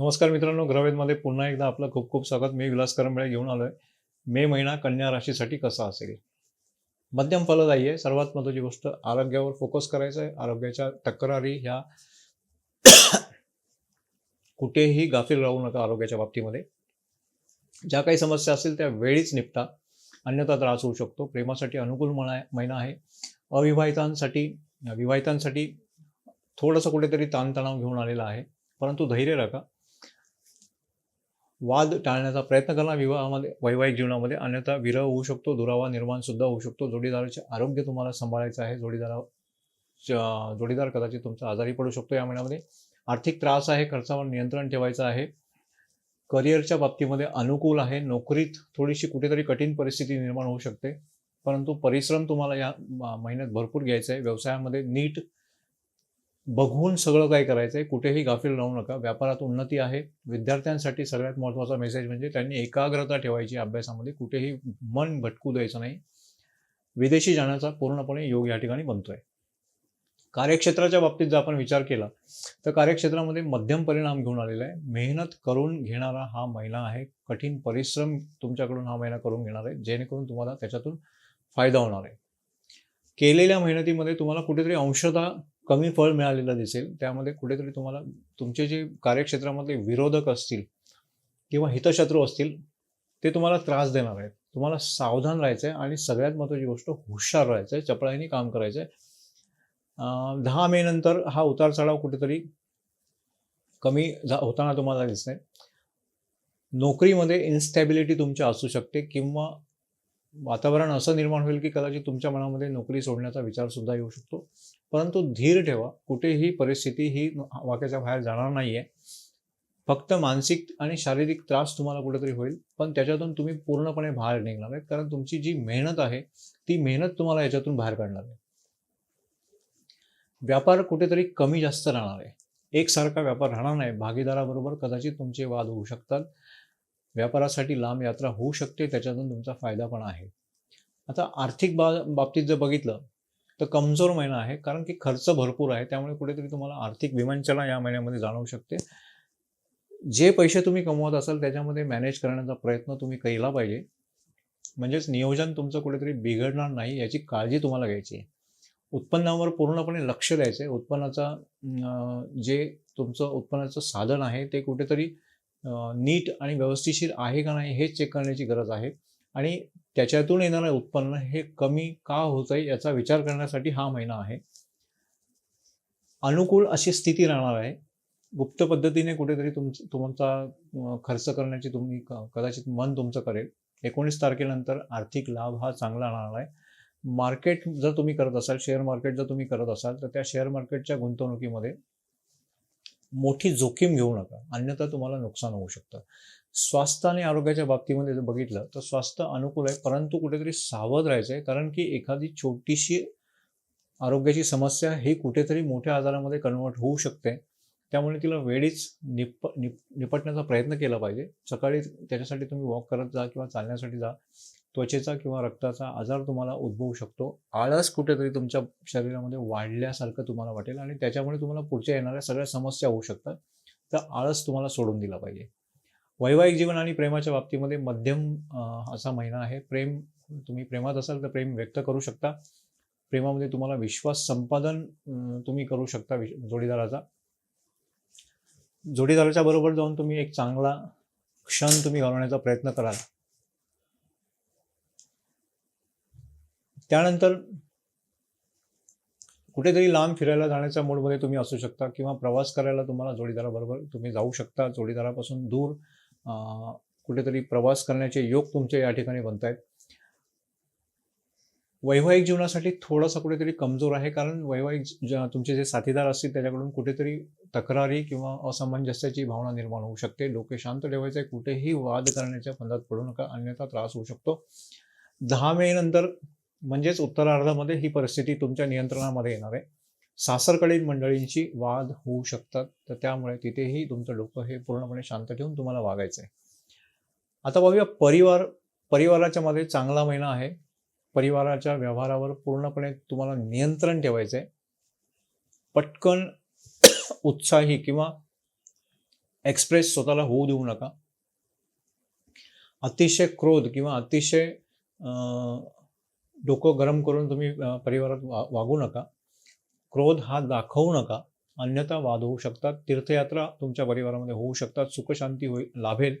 नमस्कार मित्रांनो ग्रवेदमध्ये पुन्हा एकदा आपलं खूप खूप स्वागत. मी विलास करंबळे घेऊन आलोय. मे महिना कन्या राशीसाठी कसा असेल? मध्यम फलदायी आहे. सर्वात महत्त्वाची गोष्ट आरोग्यावर फोकस करायचं आहे. आरोग्याच्या तक्रारी ह्या कुठेही गाफील राहू नका आरोग्याच्या बाबतीमध्ये. ज्या काही समस्या असतील त्या वेळीच निपटा. अन्यथा त्रास होऊ शकतो. प्रेमासाठी अनुकूल मना महिना आहे. अविवाहितांसाठी विवाहितांसाठी थोडंसं कुठेतरी ताणतणाव घेऊन आलेला आहे. परंतु धैर्य राखा. वाद टाळण्याचा प्रयत्न करणं विवाहामध्ये वैवाहिक जीवनामध्ये अन्यथा विरह होऊ शकतो दुरावा निर्माण सुद्धा होऊ शकतो. जोडीदाराचे आरोग्य तुम्हाला सांभाळायचं आहे. जोडीदारा जोडीदार कदाचित तुमचा आजारी पडू शकतो या महिन्यामध्ये. आर्थिक त्रास आहे खर्चावर नियंत्रण ठेवायचं आहे. करिअरच्या बाबतीमध्ये अनुकूल आहे. नोकरीत थोडीशी कुठेतरी कठीण परिस्थिती निर्माण होऊ शकते. परंतु परिश्रम तुम्हाला या म- महिन्यात भरपूर घ्यायचा आहे. व्यवसायामध्ये नीट बघून सगळं काय करायचं आहे कुठेही गाफील राहू नका. व्यापारात उन्नती आहे. विद्यार्थ्यांसाठी सगळ्यात महत्त्वाचा मेसेज म्हणजे त्यांनी एकाग्रता ठेवायची अभ्यासामध्ये. कुठेही मन भटकू द्यायचं नाही. विदेशी जाण्याचा पूर्णपणे योग या ठिकाणी बनतोय. कार्यक्षेत्राच्या बाबतीत जर आपण विचार केला तर कार्यक्षेत्रामध्ये मध्यम परिणाम घेऊन आलेला आहे. मेहनत करून घेणारा हा महिना आहे. कठीण परिश्रम तुमच्याकडून हा महिना करून घेणार आहे. जेणेकरून तुम्हाला त्याच्यातून फायदा होणार आहे. केलेल्या मेहनतीमध्ये तुम्हाला कुठेतरी अंशतः कमी फळ मिळालेलं दिसेल त्यामध्ये कुठेतरी तुम्हाला तुमचे जे कार्यक्षेत्रामधले विरोधक असतील किंवा हितशत्रू असतील ते तुम्हाला त्रास देणार आहेत. तुम्हाला सावधान राहायचं आहे आणि सगळ्यात महत्त्वाची गोष्ट हुशार राहायचं आहे चपळाईने काम करायचं आहे दहा मे नंतर हा उतार चढाव कुठेतरी कमी झा- होताना तुम्हाला दिसते नोकरीमध्ये इन्स्टॅबिलिटी तुमच्या असू शकते किंवा वातावरण असं निर्माण होईल की कदाचित तुमच्या मनामध्ये नोकरी सोडण्याचा विचार सुद्धा येऊ शकतो. परंतु धीर ठेवा. कुठेही परिस्थिती ही वाक्याच्या बाहेर जाणार नाहीये. फक्त मानसिक आणि शारीरिक त्रास तुम्हाला कुठेतरी होईल पण त्याच्यातून तुम्ही पूर्णपणे बाहेर निघणार आहे कारण तुमची जी मेहनत आहे ती मेहनत तुम्हाला याच्यातून बाहेर काढणार आहे. व्यापार कुठेतरी कमी जास्त राहणार आहे. एकसारखा व्यापार राहणार नाही. भागीदाराबरोबर कदाचित तुमचे वाद होऊ शकतात. व्यापारासाठी लांब यात्रा होऊ शकते त्याच्यातून तुमचा फायदा पण आहे. आता आर्थिक बा बाबतीत जर बघितलं तर कमजोर महिना आहे कारण की खर्च भरपूर आहे त्यामुळे कुठेतरी तुम्हाला आर्थिक विवंचना या महिन्यामध्ये जाणवू शकते. जे पैसे तुम्ही कमवत असाल त्याच्यामध्ये मॅनेज करण्याचा प्रयत्न तुम्ही केला पाहिजे. म्हणजेच नियोजन तुमचं कुठेतरी बिघडणार नाही याची काळजी तुम्हाला घ्यायची आहे. उत्पन्नावर पूर्णपणे लक्ष द्यायचं आहे. उत्पन्नाचा जे तुमचं उत्पन्नाचं साधन आहे ते कुठेतरी नीट आणि व्यवस्थिशीर आहे का नाही हे चेक करण्याची गरज आहे. आणि त्याच्यातून येणारं उत्पन्न हे कमी का होत आहे याचा विचार करण्यासाठी हा महिना आहे. अनुकूल अशी स्थिती राहणार आहे. गुप्त पद्धतीने कुठेतरी तुमचं तुमचा खर्च करण्याची तुम्ही क- कदाचित मन तुमचं करेल. एकोणीस तारखेनंतर आर्थिक लाभ हा चांगला राहणार आहे. मार्केट जर तुम्ही करत असाल शेअर मार्केट जर तुम्ही करत असाल तर त्या शेअर मार्केटच्या गुंतवणुकीमध्ये मोठी जोखीम घेऊ नका. अन्यथा तुम्हाला नुकसान होऊ शकतं. स्वास्थ्य आणि आरोग्याच्या बाबतीमध्ये जर बघितलं तर स्वास्थ्य अनुकूल आहे परंतु कुठेतरी सावध राहायचं आहे कारण की एखादी छोटीशी आरोग्याची समस्या ही कुठेतरी मोठ्या आजारामध्ये कन्वर्ट होऊ शकते. त्यामुळे तिला वेळीच निप निप निपटण्याचा प्रयत्न केला पाहिजे. सकाळी त्याच्यासाठी तुम्ही वॉक करत जा किंवा चालण्यासाठी जा. त्वचेचा किंवा रक्ताचा आजार तुम्हाला उद्भवू शकतो. आळस कुठेतरी तुमच्या शरीरामध्ये वाढल्यासारखं तुम्हाला वाटेल आणि त्याच्यामुळे तुम्हाला पुढच्या येणाऱ्या सगळ्या समस्या होऊ शकतात. तर आळस तुम्हाला सोडून दिला पाहिजे. वैवाहिक जीवन आणि प्रेमाच्या बाबतीमध्ये मध्यम असा महिना आहे. प्रेम तुम्ही प्रेमात असाल तर प्रेम व्यक्त करू शकता. प्रेमामध्ये तुम्हाला विश्वास संपादन तुम्ही करू शकता जोडीदाराचा. जोडीदाराच्या बरोबर जाऊन तुम्ही एक चांगला क्षण तुम्ही घालवण्याचा प्रयत्न कराल. त्यानंतर कुठेतरी लांब फिरायला जाण्याच्या मूडमध्ये तुम्ही असू शकता किंवा प्रवास करायला तुम्हाला जोडीदाराबरोबर तुम्ही जाऊ शकता. जोडीदारापासून दूर कुठेतरी प्रवास करण्याचे योग तुमचे या ठिकाणी बनत आहेत वैवाहिक जीवनासाठी थोडासा कुठेतरी कमजोर आहे कारण वैवाहिक तुमचे जे साथीदार असतील त्याच्याकडून कुठेतरी तक्रारी किंवा असमंजस्याची भावना निर्माण होऊ शकते. डोके शांत ठेवायचे कुठेही वाद करण्याच्या फंदात पडू नका अन्यथा त्रास होऊ शकतो. दहा मे नंतर म्हणजेच उत्तरार्धामध्ये ही परिस्थिती तुमच्या नियंत्रणामध्ये येणार आहे. सासरकडील मंडळींची वाद होऊ शकतात तर त्यामुळे तिथेही तुमचं डोकं हे पूर्णपणे शांत ठेवून तुम्हाला वागायचं आहे आता बघूया परिवार परिवाराच्या मध्ये चांगला महिना आहे. परिवाराच्या व्यवहारावर पूर्णपणे तुम्हाला नियंत्रण ठेवायचं आहे पटकन उत्साही किंवा एक्सप्रेस स्वतःला होऊ देऊ नका. अतिशय क्रोध किंवा अतिशय डोकं गरम करून तुम्ही परिवारात वा वागू नका. क्रोध हा दाखवू नका. अन्यथा वाद होऊ शकतात. तीर्थयात्रा तुमच्या परिवारामध्ये होऊ शकतात. सुखशांती होईल लाभेल.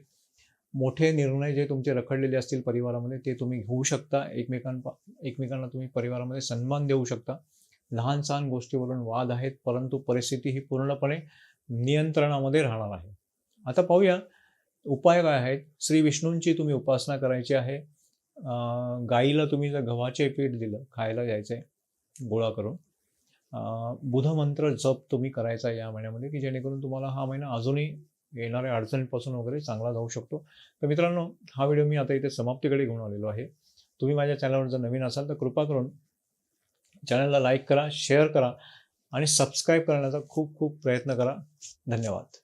मोठे निर्णय जे तुमचे रखडलेले असतील परिवारामध्ये ते तुम्ही घेऊ शकता. एकमेकांपा एकमेकांना तुम्ही परिवारामध्ये सन्मान देऊ शकता. लहान सहान गोष्टीवरून वाद आहेत परंतु परिस्थिती ही पूर्णपणे नियंत्रणामध्ये राहणार आहे. आता पाहूया उपाय काय आहेत? श्री विष्णूंची तुम्ही उपासना करायची आहे. गाईला तुम्ही जर गव्हाचे पीठ दिलं खायला द्यायचे गोळा करून अं, बुधमंत्र जप तुम्ही करायचा या महिन्यामध्ये की जेणेकरून तुम्हाला हा महिना अजूनही येणाऱ्या अडचणीपासून वगैरे चांगला जाऊ शकतो. तर मित्रांनो हा व्हिडिओ मी आता इथे समाप्तीकडे घेऊन आलेलो आहे. तुम्ही माझ्या चॅनलवर जर नवीन असाल तर कृपा करून चॅनलला लाईक करा शेअर करा आणि सबस्क्राईब करण्याचा खूप खूप प्रयत्न करा. धन्यवाद.